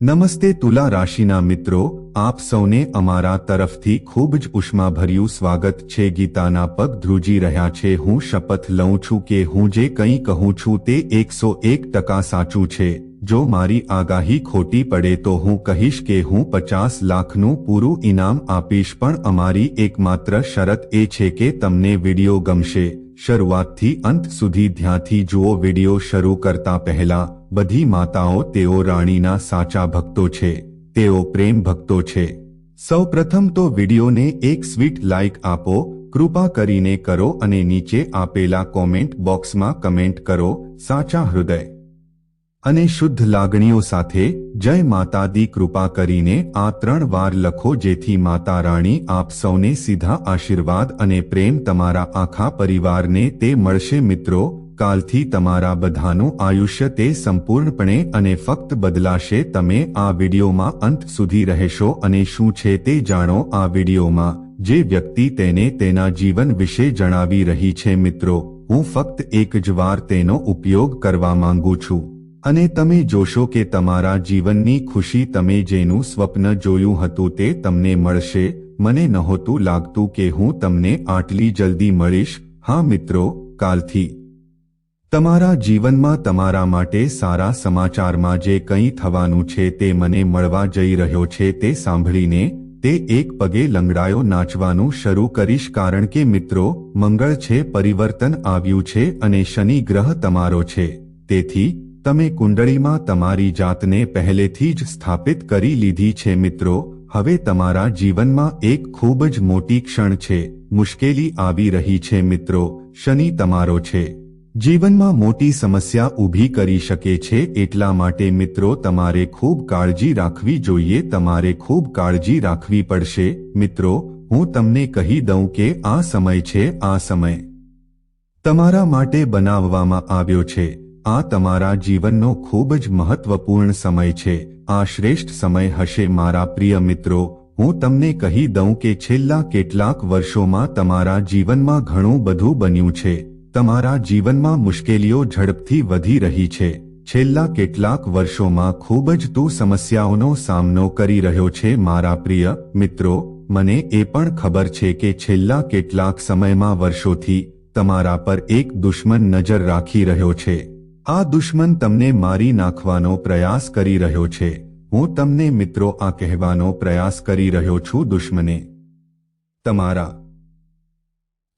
નમસ્તે તુલા રાશિના મિત્રો, આપ સૌને અમારા તરફથી ખૂબ જ ઉષ્માભર્યું સ્વાગત છે. ગીતાના પગ ધ્રુજી રહ્યા છે. હું શપથ લઉં છું કે હું જે કંઈ કહું છું તે એકસો એક ટકા સાચું છે. જો મારી આગાહી ખોટી પડે તો હું કહીશ કે હું પચાસ લાખનું પૂરું ઇનામ આપીશ પણ અમારી એકમાત્ર શરત એ છે કે તમને વીડિયો ગમશે. શરૂઆતથી અંત સુધી ધ્યાનથી જુઓ વિડિયો શરૂ કરતા પહેલા બધી માતાઓ તેઓ રાણીના સાચા ભક્તો છે, તેઓ પ્રેમ ભક્તો છે. સૌ પ્રથમ તો વિડિયોને એક સ્વીટ લાઇક આપો, કૃપા કરીને કરો અને નીચે આપેલા કોમેન્ટ બોક્સમાં કમેન્ટ કરો, સાચા હૃદય. અને શુદ્ધ લાગણીઓ સાથે જય માતા દી કૃપા કરીને આ ત્રણ વાર લખો જેથી માતા રાણી આપ સૌને સીધા આશીર્વાદ અને પ્રેમ તમારા આખા પરિવારને તે મળશે મિત્રો. કાલથી તમારા બધાનું આયુષ્ય તે સંપૂર્ણપણે અને ફક્ત બદલાશે. તમે આ વિડીયોમાં અંત સુધી રહેશો અને શું છે તે જાણો. આ વિડીયોમાં જે વ્યક્તિ તેને તેના જીવન વિશે જણાવી રહી છે મિત્રો, હું ફક્ત એક જ વાર તેનો ઉપયોગ કરવા માંગુ છું. અને તમે જોશો કે તમારા જીવનની ખુશી તમે જેનું સ્વપ્ન જોયું હતું તે તમને મળશે. મને નહોતું લાગતું કે હું તમને આટલી જલ્દી મળીશ. હા મિત્રો, કાલથી. તમારા જીવનમાં તમારા માટે સારા સમાચારમાં જે કંઈ થવાનું છે તે મને મળવા જઈ રહ્યો છે તે સાંભળીને, તે એક પગે લંગડાયો નાચવાનું શરૂ કરીશ કારણ કે મિત્રો, મંગળ છે, પરિવર્તન આવ્યું છે અને શનિ ગ્રહ તમારો છે. તેથી તમે કુંડળીમાં તમારી જાતને પહેલેથી જ સ્થાપિત કરી લીધી છે મિત્રો, હવે તમારા જીવનમાં એક ખૂબ જ મોટી ક્ષણ છે, મુશ્કેલી આવી રહી છે મિત્રો, શનિ તમારો છે. જીવનમાં મોટી સમસ્યા ઊભી કરી શકે છે એટલા માટે મિત્રો તમારે ખૂબ કાળજી રાખવી જોઈએ, તમારે ખૂબ કાળજી રાખવી પડશે, મિત્રો, હું તમને કહી દઉં કે આ સમય છે, આ સમય. તમારા માટે બનાવવામાં આવ્યો છે. આ તમારા જીવનનો ખૂબ જ મહત્વપૂર્ણ સમય છે. આ શ્રેષ્ઠ સમય હશે, મારા પ્રિય મિત્રો. હું તમને કહી દઉં કે છેલ્લા કેટલાક વર્ષોમાં તમારા જીવનમાં ઘણું બધું બન્યું છે. તમારા જીવનમાં મુશ્કેલીઓ ઝડપથી વધી રહી છે. છેલ્લા કેટલાક વર્ષોમાં ખૂબ જ તું સમસ્યાઓનો સામનો કરી રહ્યો છે, મારા પ્રિય મિત્રો. મને એ પણ ખબર છે કે છેલ્લા કેટલાક સમયમાં વર્ષોથી તમારા પર એક દુશ્મન નજર રાખી રહ્યો છે. આ દુશ્મન તમને મારી નાખવાનો પ્રયાસ કરી રહ્યો છે. હું તમને મિત્રો આ કહેવાનો પ્રયાસ કરી રહ્યો છું દુશ્મને. તમારા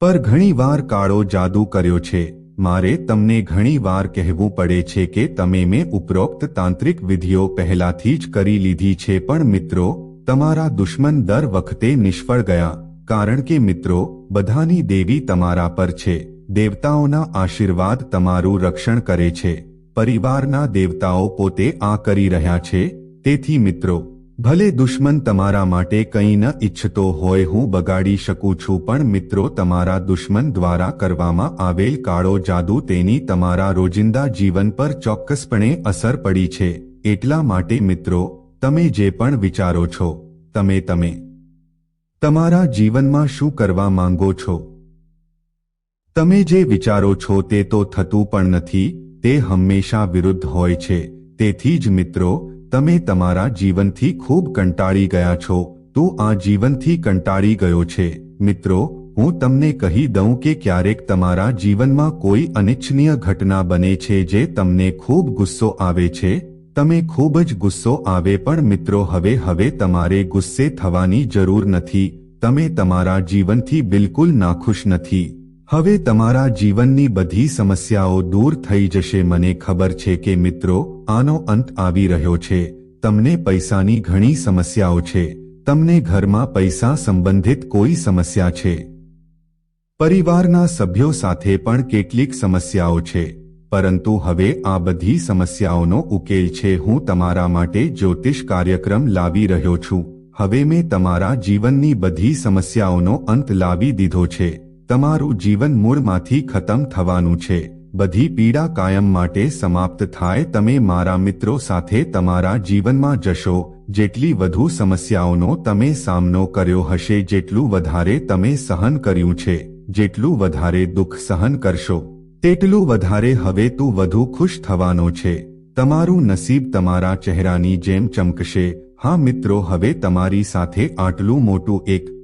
પર ઘણીવાર કાળો જાદુ કર્યો છે. મારે તમને ઘણીવાર કહેવું પડે છે કે તમે મેં ઉપરોક્ત તાંત્રિક વિધિઓ પહેલાથી જ કરી લીધી છે પણ મિત્રો, તમારા દુશ્મન દર વખતે નિષ્ફળ ગયા. કારણ કે મિત્રો, બધાની દેવી તમારા પર છે. દેવતાઓના આશીર્વાદ તમારું રક્ષણ કરે છે. પરિવારના દેવતાઓ પોતે આ કરી રહ્યા છે. તેથી મિત્રો, ભલે દુશ્મન તમારા માટે કંઈ ન ઈચ્છતો હોય હું બગાડી શકું છું પણ મિત્રો તમારા દુશ્મન દ્વારા કરવામાં આવેલ કાળો જાદુ તેની તમારા રોજિંદા જીવન પર ચોક્કસપણે અસર પડી છે. એટલા માટે મિત્રો, તમે જે પણ વિચારો છો, તમે તમે. તમારા જીવનમાં શું કરવા માંગો છો? તમે જે વિચારો છો તે તો થતું પણ નથી, તે હંમેશા વિરુદ્ધ હોય છે. તેથી જ મિત્રો, તમે તમારા જીવનથી ખૂબ કંટાળી ગયા છો. તું આ જીવનથી કંટાળી ગયો છે. મિત્રો, હું તમને કહી દઉં કે ક્યારેક તમારા જીવનમાં કોઈ અનિચ્છનીય ઘટના બને છે જે તમને ખૂબ ગુસ્સો આવે છે. તમે ખૂબ જ ગુસ્સો આવે પણ મિત્રો, હવે હવે તમારે ગુસ્સે થવાની જરૂર નથી. તમે તમારા જીવનથી બિલકુલ નાખુશ નથી. હવે તમારા જીવનની બધી સમસ્યાઓ દૂર થઈ જશે. મને ખબર છે કે મિત્રો, આનો અંત આવી રહ્યો છે. તમને પૈસાની ઘણી સમસ્યાઓ છે. તમને ઘરમાં પૈસા સંબંધિત કોઈ સમસ્યા છે. પરિવારના સભ્યો સાથે પણ કેટલીક સમસ્યાઓ છે. પરંતુ હવે આ બધી સમસ્યાઓનો ઉકેલ છે. હું તમારા માટે જ્યોતિષ કાર્યક્રમ લાવી રહ્યો છું. હવે મેં તમારા જીવનની બધી સમસ્યાઓનો અંત લાવી દીધો છે. તમારું જીવન મૂળમાંથી ખતમ થવાનું છે. બધી પીડા કાયમ માટે સમાપ્ત થાય. તમે મારા મિત્રો સાથે તમારા જીવનમાં જશો. જેટલી વધુ સમસ્યાઓનો તમે સામનો કર્યો હશે, જેટલું વધારે તમે સહન કર્યું છે. જેટલું વધારે દુઃખ સહન કરશો, તેટલું વધારે હવે તું વધુ ખુશ થવાનો છે. તમારું નસીબ તમારા ચહેરાની જેમ ચમકશે. હા મિત્રો, હવે તમારી સાથે આટલું મોટું એક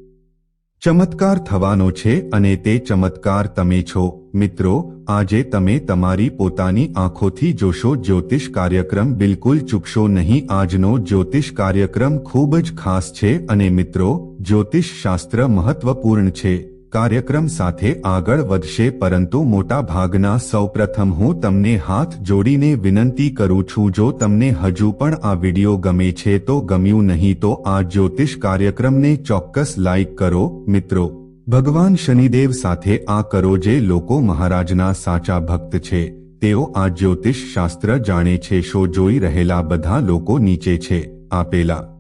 ચમત્કાર થવાનો છે અને તે ચમત્કાર તમે છો. મિત્રો, આજે તમે તમારી પોતાની આંખોથી જોશો. જ્યોતિષ કાર્યક્રમ બિલકુલ ચૂકશો નહીં. આજનો જ્યોતિષ કાર્યક્રમ ખૂબ જ ખાસ છે અને મિત્રો, જ્યોતિષ શાસ્ત્ર મહત્વપૂર્ણ છે. કાર્યક્રમ સાથે આગળ વધશે, પરંતુ મોટા ભાગના સૌપ્રથમ હું તમને હાથ જોડીને વિનંતી કરું છું, જો તમને હજુ પણ આ વિડિયો ગમે છે, તો ગમ્યું નહીં, તો આ જ્યોતિષ કાર્યક્રમને ચોક્કસ લાઇક કરો, મિત્રો. ભગવાન શનિદેવ સાથે આ કરો જે લોકો મહારાજના સાચા ભક્ત છે. તેઓ આ જ્યોતિષ શાસ્ત્ર જાણે છે, શો જોઈ રહેલા બધા લોકો નીચે છે, આપેલા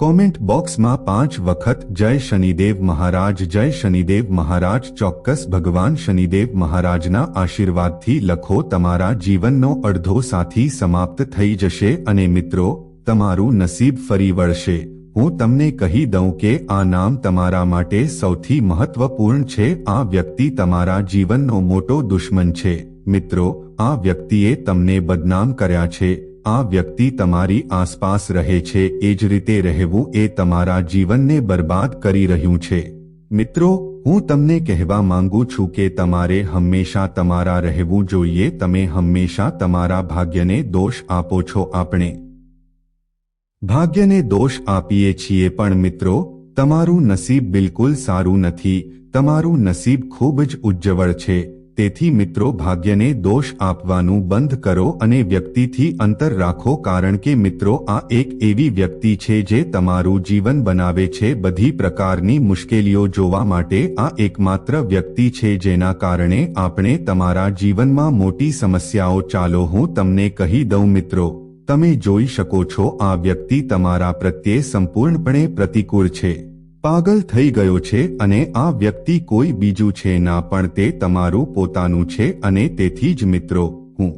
કોમેન્ટ બોક્સમાં પાંચ વખત જય શનિદેવ મહારાજ, જય શનિદેવ મહારાજ, ચોક્કસ ભગવાન શનિદેવ મહારાજના આશીર્વાદથી લખો, તમારા જીવનનો અડધો સાથી સમાપ્ત થઈ જશે અને મિત્રો, તમારું નસીબ ફરી વળશે. હું તમને કહી દઉં કે આ નામ તમારા માટે સૌથી મહત્વપૂર્ણ છે, આ વ્યક્તિ તમારા જીવનનો મોટો દુશ્મન છે. મિત્રો, આ વ્યક્તિએ તમને બદનામ કર્યા છે. આ વ્યક્તિ તમારી આસપાસ રહે છે, એ જ રીતે રહેવું એ તમારા જીવનને બરબાદ કરી રહ્યું છે. મિત્રો, હું તમને કહેવા માંગુ છું કે તમારે હંમેશા તમારા રહેવું જોઈએ, તમે હંમેશા તમારા ભાગ્યને દોષ આપો છો આપણે. ભાગ્યને દોષ આપીએ છીએ પણ મિત્રો, તમારું નસીબ બિલકુલ સારું નથી, તમારું નસીબ ખૂબ જ ઉજ્જવળ છે. તેથી મિત્રો ભાગ્યને દોષ આપવાનું બંધ કરો અને વ્યક્તિથી અંતર રાખો કારણ કે મિત્રો આ એક એવી વ્યક્તિ છે જે તમારું જીવન બનાવે છે બધી પ્રકારની મુશ્કેલીઓ જોવા માટે. આ એકમાત્ર વ્યક્તિ છે જેના કારણે આપણે તમારા જીવનમાં મોટી સમસ્યાઓ ચાલો હું તમને કહી દઉં મિત્રો. તમે જોઈ શકો છો આ વ્યક્તિ તમારા પ્રત્યે સંપૂર્ણપણે પ્રતિકૂળ છે. પાગલ થઈ ગયો છે અને આ વ્યક્તિ કોઈ બીજું છે ના પણ તે તમારું પોતાનું છે અને તેથી જ મિત્રો હું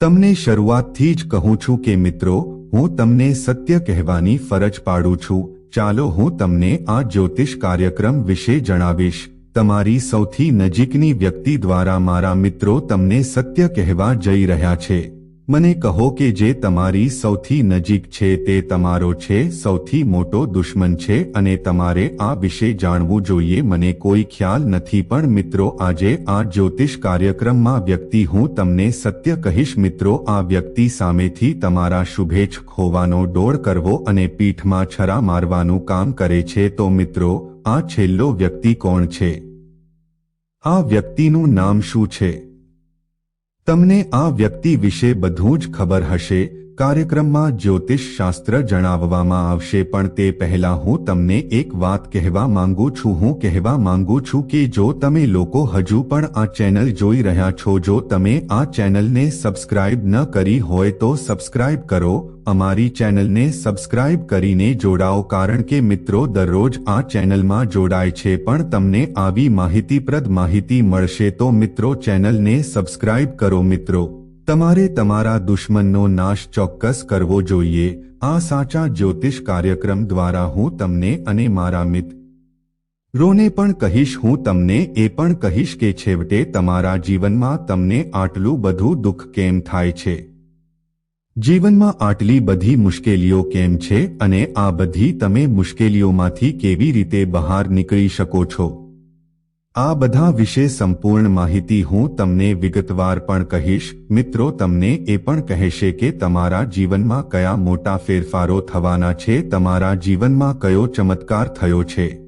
તમને શરૂઆતથી જ કહું છું કે મિત્રો, હું તમને સત્ય કહેવાની ફરજ પાડું છું. ચાલો હું તમને આ જ્યોતિષ કાર્યક્રમ વિશે જણાવીશ. તમારી સૌથી નજીકની વ્યક્તિ દ્વારા મારા મિત્રો તમને સત્ય કહેવા જઈ રહ્યા છે. મને કહો કે જે તમારી સૌથી નજીક છે તે તમારો છે, સૌથી મોટો દુશ્મન છે અને તમારે આ વિશે જાણવું જોઈએ. મને કોઈ ખ્યાલ નથી, પણ મિત્રો, આજે આ જ્યોતિષ કાર્યક્રમમાં વ્યક્તિ હું તમને સત્ય કહીશ. મિત્રો, આ વ્યક્તિ સામેથી તમારા શુભેચ્છ ખોવાનો ડોળ કરવો અને પીઠમાં છરા મારવાનું કામ કરે છે. તો મિત્રો, આ છેલ્લો વ્યક્તિ કોણ છે? આ વ્યક્તિનું નામ શું છે? તમને આ વ્યક્તિ વિશે બધું જ ખબર હશે કાર્યક્રમમાં જ્યોતિષ શાસ્ત્ર જણાવવામાં આવશે, પણ તે પહેલા હું તમને એક વાત કહેવા માંગુ છું. હું કહેવા માંગુ છું કે જો તમે લોકો હજુ પણ આ ચેનલ જોઈ રહ્યા છો, જો તમે આ ચેનલને સબસ્ક્રાઇબ ન કરી હોય તો સબસ્ક્રાઇબ કરો. અમારી ચેનલને સબસ્ક્રાઇબ કરીને જોડાઓ, કારણ કે મિત્રો દરરોજ આ ચેનલમાં જોડાય છે, પણ તમને આવી માહિતીપ્રદ માહિતી મળશે તો મિત્રો ચેનલને સબસ્ક્રાઇબ કરો મિત્રો. તમારે તમારા દુશ્મનનો નાશ ચોક્કસ કરવો જોઈએ. આ સાચા જ્યોતિષ કાર્યક્રમ દ્વારા હું તમને અને મારા મિત્ર રોને પણ કહીશ, હું તમને એ પણ કહીશ કે છેવટે તમારા જીવનમાં તમને આટલું બધું દુઃખ કેમ થાય છે? જીવનમાં આટલી બધી મુશ્કેલીઓ કેમ છે? અને આ બધી તમે મુશ્કેલીઓમાંથી કેવી રીતે બહાર નીકળી શકો છો? આ બધા વિશે સંપૂર્ણ માહિતી હું તમને વિગતવાર પણ કહીશ. મિત્રો, તમને એ પણ કહેશે કે તમારા જીવનમાં કયા મોટા ફેરફારો થવાના છે, તમારા જીવનમાં કયો ચમત્કાર થયો છે.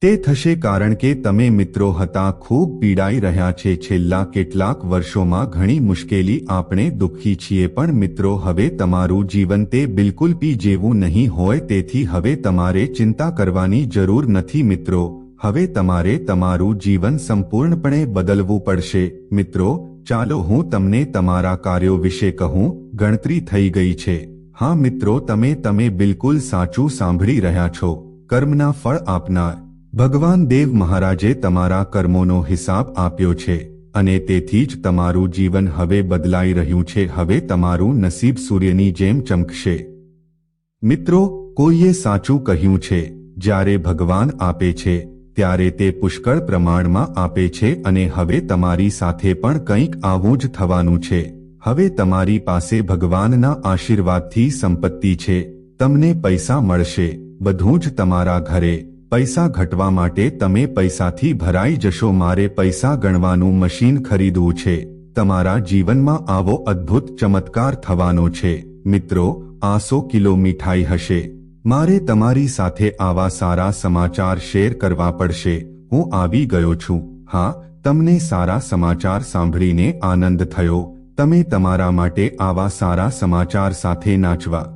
તે થશે કારણ કે તમે મિત્રો હતા, ખૂબ પીડાઈ રહ્યા છે. છેલ્લા કેટલાક વર્ષોમાં ઘણી મુશ્કેલી આપણે દુઃખી છીએ, પણ મિત્રો, હવે તમારું જીવન તે બિલકુલ પી જેવું નહીં હોય, તેથી હવે તમારે ચિંતા કરવાની જરૂર નથી, મિત્રો. હવે તમારે તમારું જીવન સંપૂર્ણપણે બદલવું પડશે. મિત્રો, ચાલો હું તમને તમારા કાર્યો વિશે કહું. ગણતરી થઈ ગઈ છે. હા મિત્રો, તમે તમે બિલકુલ સાચું સાંભળી રહ્યા છો. કર્મના ફળ આપનાર. ભગવાન દેવ મહારાજે તમારા કર્મોનો હિસાબ આપ્યો છે. અને તેથી જ તમારું જીવન હવે બદલાઈ રહ્યું છે. હવે તમારું નસીબ સૂર્યની જેમ ચમકશે. મિત્રો, કોઈએ સાચું કહ્યું છે. જ્યારે ભગવાન આપે છે ત્યારે તે પુષ્કળ પ્રમાણમાં આપે છે અને હવે તમારી સાથે પણ કંઈક આવું જ થવાનું છે. હવે તમારી પાસે ભગવાનના આશીર્વાદથી સંપત્તિ છે. તમને પૈસા મળશે. બધું જ તમારા ઘરે. પૈસા ઘટવા માટે તમે પૈસાથી ભરાઈ જશો. મારે પૈસા ગણવાનું મશીન ખરીદવું છે. તમારા જીવનમાં આવો અદ્ભુત ચમત્કાર થવાનો છે. મિત્રો આસો કિલો મીઠાઈ હશે. મારે તમારી સાથે આવા સારા સમાચાર શેર કરવા પડશે. હું આવી ગયો છું. હા, તમને સારા સમાચાર સાંભળીને આનંદ થયો. તમે તમારા માટે આવા સારા સમાચાર સાથે નાચવા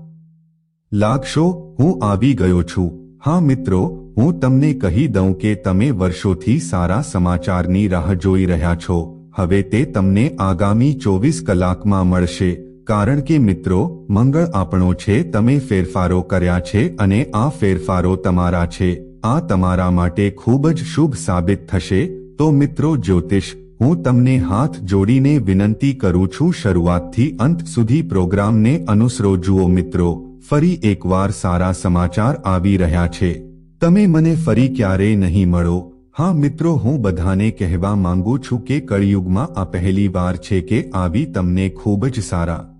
લાગશો. હું આવી ગયો છું. હા, મિત્રો, હું તમને કહી દઉં કે તમે વર્ષોથી સારા સમાચારની રાહ જોઈ રહ્યા છો. હવે તે તમને આગામી ચોવીસ કલાકમાં મળશે. કારણ કે મિત્રો, મંગળ આપણો છે, તમે ફેરફારો કર્યા છે અને આ ફેરફારો તમારા છે. આ તમારા માટે ખૂબ જ શુભ સાબિત થશે. તો મિત્રો જ્યોતિષ, હું તમને હાથ જોડીને વિનંતી કરું છું, શરૂઆતથી અંત સુધી પ્રોગ્રામને અનુસરો જુઓ મિત્રો. ફરી એકવાર સારા સમાચાર આવી રહ્યા છે. તમે મને ફરી ક્યારેય નહીં મળો. હા મિત્રો, હું બધાને કહેવા માંગુ છું કે કળિયુગમાં આ પહેલી વાર છે કે આવી તમને ખૂબ જ સારા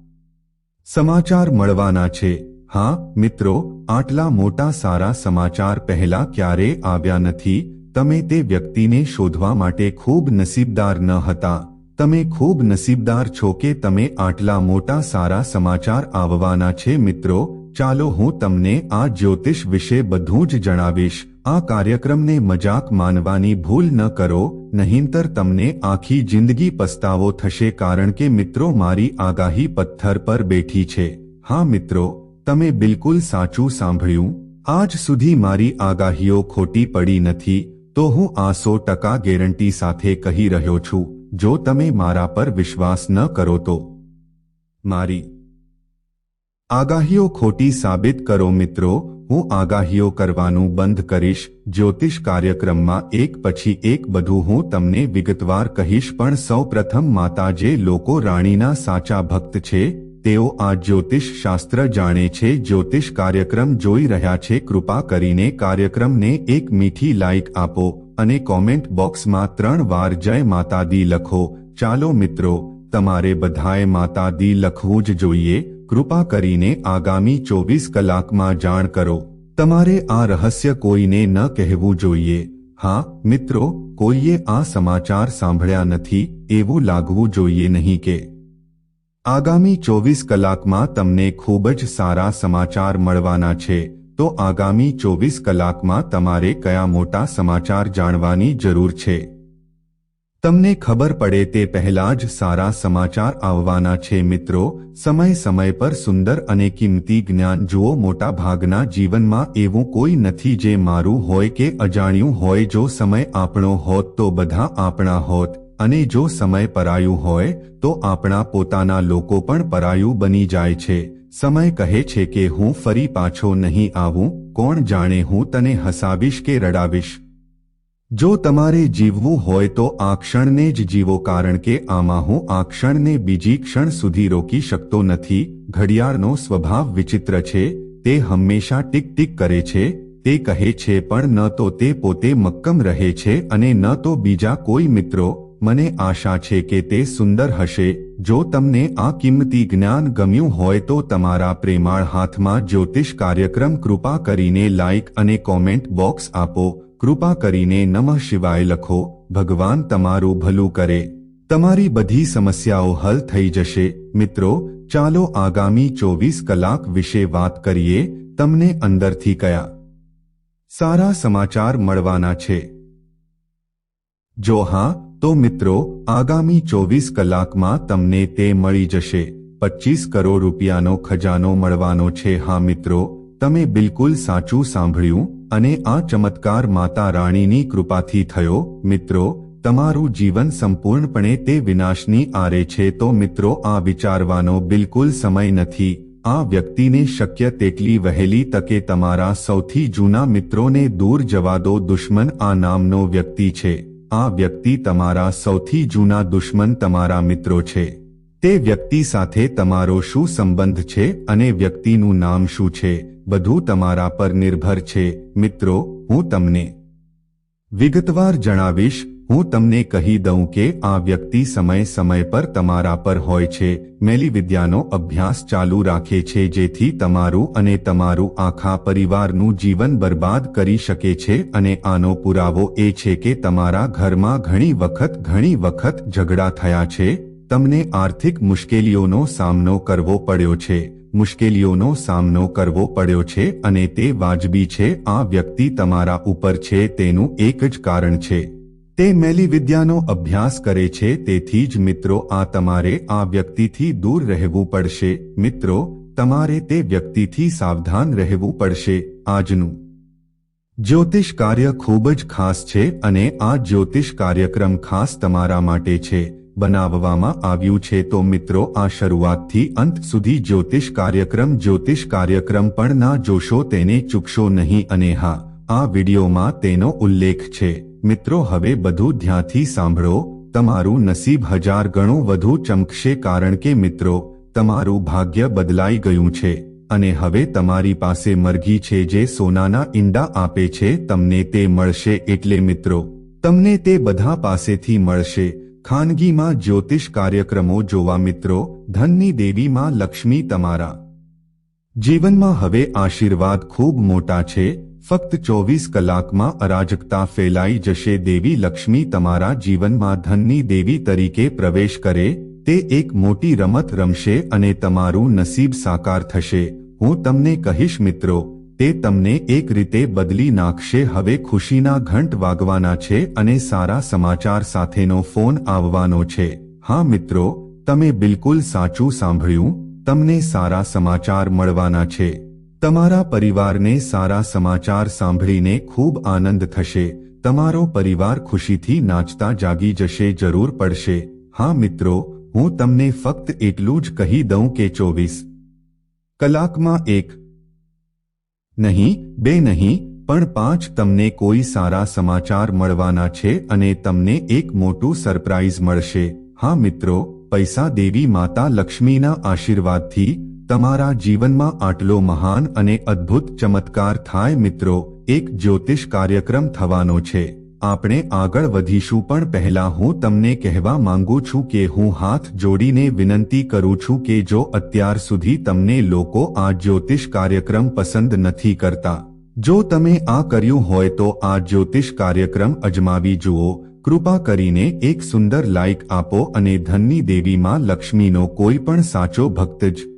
સમાચાર મળવાના છે. હા, મિત્રો, આટલા મોટા સારા સમાચાર પહેલા ક્યારે આવ્યા નથી? તમે તે વ્યક્તિને શોધવા માટે ખૂબ નસીબદાર ન હતા. તમે ખૂબ નસીબદાર છો કે તમે આટલા મોટા સારા સમાચાર આવવાના છે, મિત્રો. ચાલો હું તમને આ જ્યોતિષ વિશે બધું જ જણાવીશ. આ કાર્યક્રમને મજાક માનવાની ભૂલ ન કરો, નહીંતર તમને આખી જિંદગી પસ્તાવો થશે કારણ કે મિત્રો મારી આગાહી પથ્થર પર બેઠી છે. હા મિત્રો, તમે બિલકુલ સાચું સાંભળ્યું. આજ સુધી મારી આગાહીઓ ખોટી પડી નથી, તો હું આ સો ટકા ગેરંટી સાથે કહી રહ્યો છું. જો તમે મારા પર વિશ્વાસ ન કરો તો. મારી આગાહીઓ ખોટી સાબિત કરો મિત્રો, હું આગાહીઓ કરવાનું બંધ કરીશ, જ્યોતિષ કાર્યક્રમમાં એક પછી એક બધું હું તમને વિગતવાર કહીશ પણ સૌ પ્રથમ માતા જે લોકો રાણીના સાચા ભક્ત છે, તેઓ આ જ્યોતિષ શાસ્ત્ર જાણે છે, જ્યોતિષ કાર્યક્રમ જોઈ રહ્યા છે, કૃપા કરીને કાર્યક્રમને એક મીઠી લાઇક આપો અને કોમેન્ટ બોક્સમાં ત્રણ વાર જય માતા દી લખો. ચાલો મિત્રો, તમારે બધાએ માતા દી લખવું જ જોઈએ કૃપા કરીને આગામી ચોવીસ કલાકમાં જાણ કરો. તમારે આ રહસ્ય કોઈને ન કહેવું જોઈએ. હા, મિત્રો, કોઈએ આ સમાચાર સાંભળ્યા નથી, એવું લાગવું જોઈએ નહીં કે. આગામી ચોવીસ કલાકમાં તમને ખૂબ જ સારા સમાચાર મળવાના છે. તો આગામી ચોવીસ કલાકમાં તમારે કયા મોટા સમાચાર જાણવાની જરૂર છે? તમને ખબર પડે તે પહેલા જ સારા સમાચાર આવવાના છે મિત્રો. સમય સમય પર સુંદર અને કિંમતી જ્ઞાન જુઓ મોટા ભાગના જીવનમાં એવું કોઈ નથી જે મારું હોય કે અજાણ્યું હોય. જો સમય આપણો હોત તો બધા આપણા હોત અને જો સમય પરાયું હોય તો આપણા પોતાના લોકો પણ પરાયું બની જાય છે. સમય કહે છે કે હું ફરી પાછો નહીં આવું. કોણ જાણે હું તને હસાવીશ કે રડાવીશ? જો તમારે જીવવું હોય તો આ ક્ષણને જ જીવો કારણ કે આમાં હું આ ક્ષણને બીજી ક્ષણ સુધી રોકી શકતો નથી. ઘડિયાળનો સ્વભાવ વિચિત્ર છે, તે હંમેશા ટીક ટીક કરે છે, તે કહે છે પણ ન તો તે પોતે મક્કમ રહે છે અને ન તો બીજા કોઈ મિત્રો. મને આશા છે કે તે સુંદર હશે. જો તમને આ કિંમતી જ્ઞાન ગમ્યું હોય તો તમારા પ્રેમાળ હાથમાં જ્યોતિષ કાર્યક્રમ કૃપા કરીને લાઇક અને કોમેન્ટ બોક્સ આપો. કૃપા કરીને નમઃ શિવાય લખો, ભગવાન તમારું ભલું કરે. તમારી બધી સમસ્યાઓ હલ થઈ જશે. મિત્રો, ચાલો આગામી ચોવીસ કલાક વિશે વાત કરીએ, તમને અંદરથી કયા સારા સમાચાર મળવાના છે. જો હા, તો મિત્રો, આગામી ચોવીસ કલાકમાં તમને તે મળી જશે. પચીસ કરોડ રૂપિયાનો ખજાનો મળવાનો છે. હા મિત્રો, તમે બિલકુલ સાચું સાંભળ્યું? અને આ ચમત્કાર માતા રાણીની કૃપાથી થયો, મિત્રો, તમારું જીવન સંપૂર્ણપણે તે વિનાશની આરે છે. તો મિત્રો, આ વિચારવાનો બિલકુલ સમય નથી. આ વ્યક્તિને શક્ય તેટલી વહેલી તકે તમારા સૌથી જૂના મિત્રોને દૂર જવા દો. દુશ્મન આ નામનો વ્યક્તિ છે. આ વ્યક્તિ તમારા સૌથી જૂના દુશ્મન તમારા મિત્રો છે. તે વ્યક્તિ સાથે તમારો શું સંબંધ છે અને વ્યક્તિનું નામ શું છે? બધું તમારા પર નિર્ભર છે. મિત્રો, હું તમને વિગતવાર જણાવીશ. હું તમને કહી દઉં કે આ વ્યક્તિ સમય સમય પર તમારા પર હોય છે. મેલી વિદ્યાનો અભ્યાસ ચાલુ રાખે છે જેથી તમારું અને તમારું આખા પરિવારનું જીવન બરબાદ કરી શકે છે અને આનો પુરાવો એ છે કે તમારા ઘરમાં ઘણી વખત ઘણી વખત ઝઘડા થયા છે. તમને આર્થિક મુશ્કેલીઓનો સામનો કરવો પડ્યો છે. મુશ્કેલીઓનો સામનો કરવો પડ્યો છે અને તે વાજબી છે. આ વ્યક્તિ તમારા ઉપર છે, તેનું એક જ કારણ છે. તે મેલી વિદ્યાનો અભ્યાસ કરે છે, તેથી જ મિત્રો, આ તમારે આ વ્યક્તિથી દૂર રહેવું પડશે. મિત્રો, તમારે તે વ્યક્તિથી સાવધાન રહેવું પડશે. આજનું જ્યોતિષ કાર્ય ખૂબ જ ખાસ છે અને આ જ્યોતિષ કાર્યક્રમ ખાસ તમારા માટે છે. બનાવવામાં આવ્યું છે તો મિત્રો, આ શરૂઆતથી અંત સુધી જ્યોતિષ કાર્યક્રમ જ્યોતિષ કાર્યક્રમ પણ ના જોશો, તેને ચૂકશો નહીં અને હા, આ વિડીયોમાં તેનો ઉલ્લેખ છે. મિત્રો, હવે બધું ધ્યાનથી સાંભળો. તમારું નસીબ હજાર ગણું વધુ ચમકશે કારણ કે મિત્રો, તમારું ભાગ્ય બદલાઈ ગયું છે. અને હવે તમારી પાસે મરઘી છે જે સોનાના ઈંડા આપે છે, તમને તે મળશે એટલે મિત્રો, તમને તે બધા પાસેથી મળશે. ખાનગીમાં જ્યોતિષ કાર્યક્રમો જોવા મિત્રો, ધનની દેવીમાં લક્ષ્મી તમારા. જીવનમાં હવે આશીર્વાદ ખૂબ મોટા છે, ફક્ત ચોવીસ કલાકમાં અરાજકતા ફેલાઈ જશે, દેવી લક્ષ્મી તમારા જીવનમાં ધનની દેવી તરીકે પ્રવેશ કરે, તે એક મોટી રમત રમશે અને તમારું નસીબ સાકાર થશે. હું તમને કહીશ મિત્રો તે તમને એક રીતે બદલી નાખશે. હવે ખુશીના ઘંટ વાગવાના છે અને સારા સમાચાર સાથેનો ફોન આવવાનો છે. હા મિત્રો, તમે બિલકુલ સાચું સાંભળ્યું. તમને સારા સમાચાર મળવાના છે. તમારા પરિવારને સારા સમાચાર સાંભળીને ખૂબ આનંદ થશે. તમારો પરિવાર ખુશીથી નાચતા જાગી જશે, જરૂર પડશે. હા મિત્રો, હું તમને ફક્ત એટલું જ કહી દઉં કે ચોવીસ કલાકમાં એક નહીં, બે નહીં, પણ પાંચ તમને કોઈ સારા સમાચાર મળવાના છે અને તમને એક મોટું સરપ્રાઇઝ મળશે. હા મિત્રો, પૈસા દેવી માતા લક્ષ્મીના આશીર્વાદથી તમારા જીવનમાં આટલો મહાન અને અદ્ભુત ચમત્કાર થાય મિત્રો, એક જ્યોતિષ કાર્યક્રમ થવાનો છે. આપણે આગળ વધીશું, પણ પહેલા હું તમને કહેવા માંગુ છું કે હું હાથ જોડીને વિનંતી કરું છું કે જો અત્યાર સુધી તમને લોકો આ જ્યોતિષ કાર્યક્રમ પસંદ નથી કરતા, જો તમે આ કર્યું હોય તો આ જ્યોતિષ કાર્યક્રમ અજમાવી જુઓ, કૃપા કરીને એક સુંદર લાઇક આપો અને ધનની દેવીમાં લક્ષ્મીનો કોઈ પણ સાચો ભક્ત જ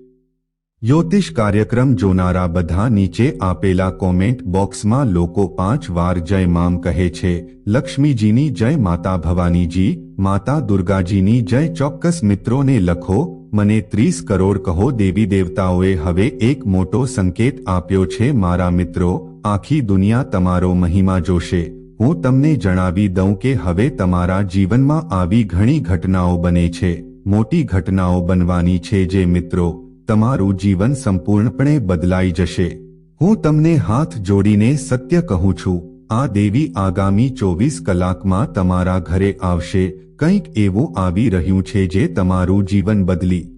જ્યોતિષ કાર્યક્રમ જોનારા બધા નીચે આપેલા કોમેન્ટ બોક્સમાં લોકો પાંચ વાર જય મામ કહે છે. લક્ષ્મીજીની જય માતા ભવાનીજી, માતા દુર્ગાજીની જય ચોક્કસ મિત્રોને લખો, મને ત્રીસ કરોડ કહો દેવી દેવતાઓએ હવે એક મોટો સંકેત આપ્યો છે મારા મિત્રો, આખી દુનિયા તમારો મહિમા જોશે. હું તમને જણાવી દઉં કે હવે તમારા જીવનમાં આવી ઘણી ઘટનાઓ બને છે. મોટી ઘટનાઓ બનવાની છે જે મિત્રો તમારું જીવન સંપૂર્ણપણે બદલાઈ જશે. હું તમને હાથ જોડીને સત્ય કહું છું. આ દેવી આગામી ચોવીસ કલાકમાં તમારા ઘરે આવશે. કંઈક એવું આવી રહ્યું છે જે તમારું જીવન બદલી.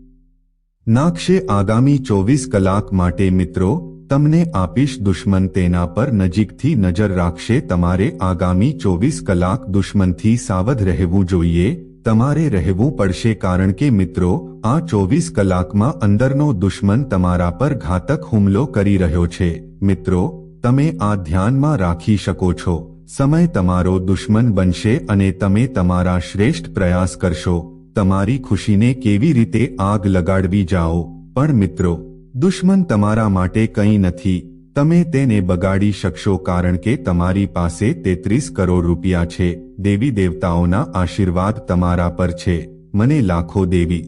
નાખશે આગામી ચોવીસ કલાક માટે મિત્રો, તમને આપીશ દુશ્મન તેના પર નજીકથી નજર રાખશે. તમારે આગામી ચોવીસ કલાક દુશ્મનથી સાવધ રહેવું જોઈએ. તમારે રહેવું પડશે કારણ કે મિત્રો, આ ચોવીસ કલાકમાં અંદરનો દુશ્મન તમારા પર ઘાતક હુમલો કરી રહ્યો છે. મિત્રો, તમે આ ધ્યાનમાં રાખી શકો છો. સમય તમારો દુશ્મન બનશે અને તમે તમારા શ્રેષ્ઠ પ્રયાસ કરશો. તમારી ખુશીને કેવી રીતે આગ લગાડવી જાઓ. પણ મિત્રો, દુશ્મન તમારા માટે કંઈ નથી. તમે તેને બગાડી શકશો કારણ કે તમારી પાસે તેત્રીસ કરોડ રૂપિયા છે. દેવી દેવતાઓના આશીર્વાદ તમારા પર છે. મને લાખો દેવી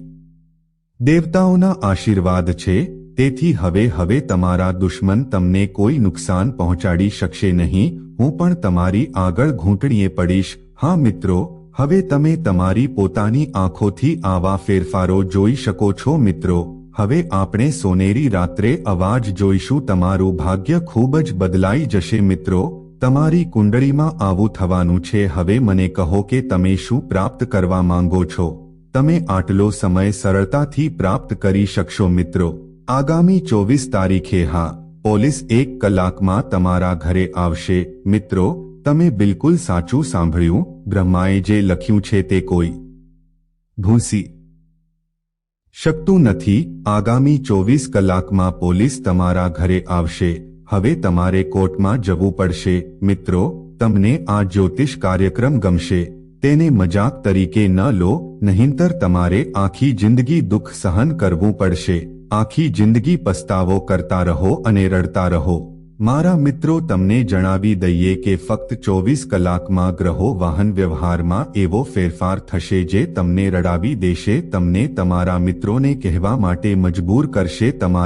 દેવતાઓના આશીર્વાદ છે. તેથી હવે હવે તમારા દુશ્મન તમને કોઈ નુકસાન પહોંચાડી શકશે નહીં. હું પણ તમારી આગળ ઘૂંટણીએ પડીશ. હા, મિત્રો, હવે તમે તમારી પોતાની આંખોથી આવા ફેરફારો જોઈ શકો છો, મિત્રો. હવે આપણે સોનેરી રાત્રે અવાજ જોઈશું. તમારું ભાગ્ય ખૂબ જ બદલાઈ જશે મિત્રો. તમારી કુંડળીમાં આવું થવાનું છે. હવે મને કહો કે તમે શું પ્રાપ્ત કરવા માંગો છો? તમે આટલો સમય સરળતાથી પ્રાપ્ત કરી શકશો મિત્રો. આગામી ચોવીસ તારીખે હા, પોલીસ એક કલાકમાં તમારા ઘરે આવશે. મિત્રો, તમે બિલકુલ સાચું સાંભળ્યું. બ્રહ્માએ જે લખ્યું છે તે કોઈ ભૂસી શકતું નથી, આગામી ચોવીસ કલાકમાં પોલીસ તમારા ઘરે આવશે, હવે તમારે કોર્ટમાં જવું પડશે, મિત્રો, તમને આ જ્યોતિષ કાર્યક્રમ ગમશે, તેને મજાક તરીકે ન લો, નહીંતર તમારે આખી જિંદગી દુઃખ સહન કરવું પડશે, આખી જિંદગી પસ્તાવો કરતા રહો અને રડતા રહો. મારા મિત્રો, તમને જણાવી દઈએ કે ફક્ત ચોવીસ કલાકમાં ગ્રહો વાહન વ્યવહારમાં એવો ફેરફાર થશે જે તમને રડાવી દેશે. તમને તમારા મિત્રોને કહેવા માટે મજબૂર કરશે. તમારા